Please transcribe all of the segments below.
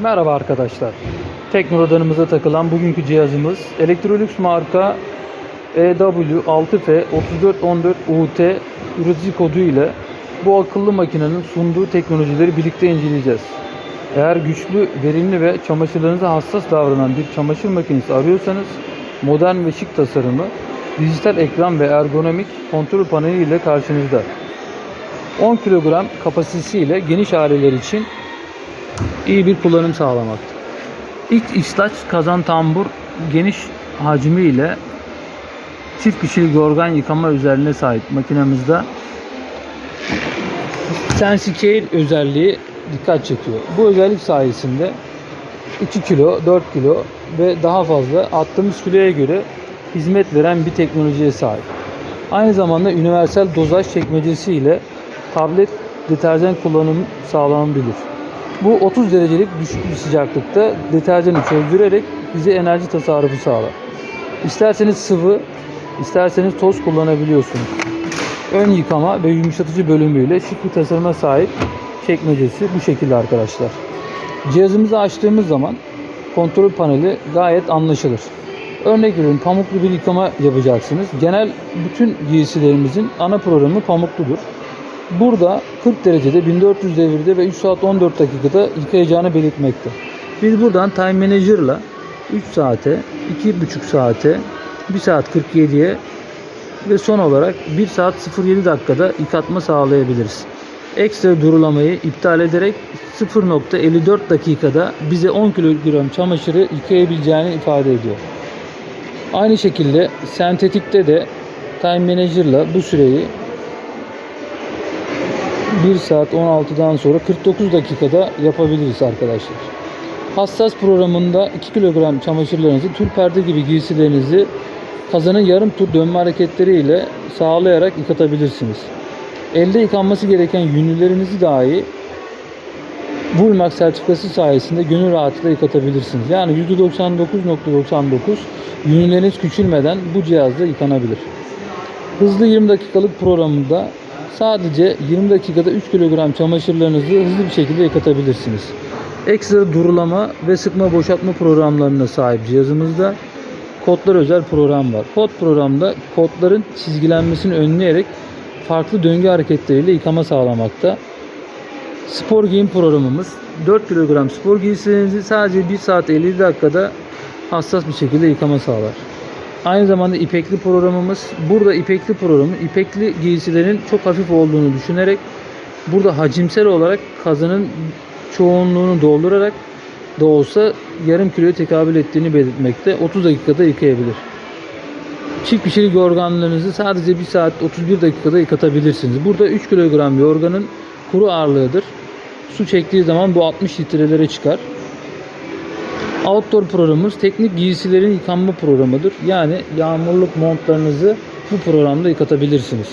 Merhaba arkadaşlar. Teknoradanımıza takılan bugünkü cihazımız Electrolux marka E EW6F3414UT üretici kodu ile bu akıllı makinenin sunduğu teknolojileri birlikte inceleyeceğiz. Eğer güçlü, verimli ve çamaşırlarınıza hassas davranan bir çamaşır makinesi arıyorsanız modern ve şık tasarımı, dijital ekran ve ergonomik kontrol paneli ile karşınızda. 10 kilogram kapasitesiyle geniş aileler için iyi bir kullanım sağlamakta. İç içtaç kazan tambur geniş hacmiyle çift kişilik yorgan yıkama özelliğine sahip makinemizde Sensicale özelliği dikkat çekiyor. Bu özellik sayesinde 2 kilo, 4 kilo ve daha fazla attığımız kiloya göre hizmet veren bir teknolojiye sahip. Aynı zamanda universal dozaj çekmecesi ile tablet deterjan kullanımı sağlanabilir. Bu 30 derecelik düşük bir sıcaklıkta deterjanı çözdürerek bize enerji tasarrufu sağlar. İsterseniz sıvı, isterseniz toz kullanabiliyorsunuz. Ön yıkama ve yumuşatıcı bölümüyle şık bir tasarıma sahip çekmecesi bu şekilde arkadaşlar. Cihazımızı açtığımız zaman kontrol paneli gayet anlaşılır. Örnek veriyorum pamuklu bir yıkama yapacaksınız. Genel bütün giysilerimizin ana programı pamukludur. Burada 40 derecede 1400 devirde ve 3 saat 14 dakikada yıkayacağını belirtmekte. Biz buradan Time Manager'la 3 saate, 2,5 saate, 1 saat 47'ye ve son olarak 1 saat 07 dakikada yıkatma sağlayabiliriz. Ekstra durulamayı iptal ederek 0.54 dakikada bize 10 kilogram çamaşırı yıkayabileceğini ifade ediyor. Aynı şekilde sentetikte de Time Manager'la bu süreyi 1 saat 16'dan sonra 49 dakikada yapabiliriz arkadaşlar. Hassas programında 2 kilogram çamaşırlarınızı tül perde gibi giysilerinizi kazanın yarım tur dönme hareketleriyle sağlayarak yıkatabilirsiniz. Elde yıkanması gereken yünlülerinizi dahi Bulmak sertifikası sayesinde gönül rahatlıkla yıkatabilirsiniz. Yani %99.99 yünleriniz küçülmeden bu cihazla yıkanabilir. Hızlı 20 dakikalık programında sadece 20 dakikada 3 kilogram çamaşırlarınızı hızlı bir şekilde yıkatabilirsiniz. Ekstra durulama ve sıkma boşaltma programlarına sahip cihazımızda kodlar özel program var. Kod programda kodların çizgilenmesini önleyerek farklı döngü hareketleriyle yıkama sağlamakta. Spor giyim programımız 4 kilogram spor giysilerinizi sadece 1 saat 50 dakikada hassas bir şekilde yıkama sağlar. Aynı zamanda ipekli programımız. Burada ipekli programı ipekli giysilerin çok hafif olduğunu düşünerek burada hacimsel olarak kazanın çoğunluğunu doldurarak da olsa yarım kiloya tekabül ettiğini belirtmekte. 30 dakikada yıkayabilir. Çift kişilik yorganlarınızı sadece 1 saat 31 dakikada yıkatabilirsiniz. Burada 3 kilogram yorganın kuru ağırlığıdır. Su çektiği zaman bu 60 litrelere çıkar. Outdoor programımız teknik giysilerin yıkanma programıdır. Yani yağmurluk montlarınızı bu programda yıkatabilirsiniz.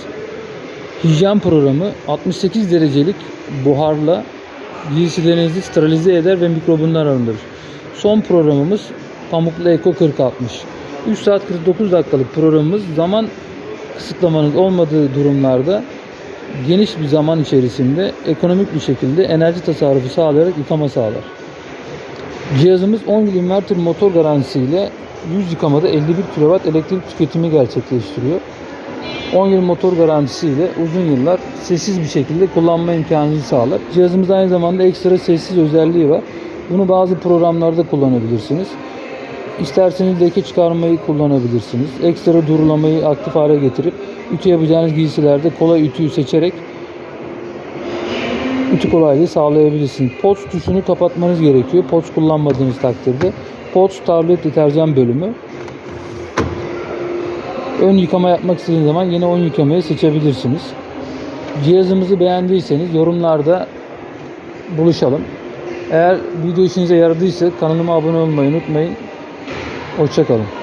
Hijyen programı 68 derecelik buharla giysilerinizi sterilize eder ve mikrobundan arındırır. Son programımız Pamuklu Eco 4060. 3 saat 49 dakikalık programımız zaman kısıtlamanız olmadığı durumlarda geniş bir zaman içerisinde ekonomik bir şekilde enerji tasarrufu sağlayarak yıkama sağlar. Cihazımız 10 yıl inverter motor garantisiyle 100 yıkamada 51 kW elektrik tüketimi gerçekleştiriyor. 10 yıl motor garantisiyle uzun yıllar sessiz bir şekilde kullanma imkanını sağlar. Cihazımızda aynı zamanda ekstra sessiz özelliği var. Bunu bazı programlarda kullanabilirsiniz. İsterseniz leke çıkarmayı kullanabilirsiniz. Ekstra durulamayı aktif hale getirip ütü yapacağınız giysilerde kolay ütüyü seçerek ütü kolaylığı sağlayabilirsiniz. POTS tuşunu kapatmanız gerekiyor. POTS kullanmadığınız takdirde. POTS tablet deterjan bölümü. Ön yıkama yapmak istediğiniz zaman yine ön yıkamayı seçebilirsiniz. Cihazımızı beğendiyseniz yorumlarda buluşalım. Eğer video işinize yaradıysa kanalıma abone olmayı unutmayın. Hoşçakalın.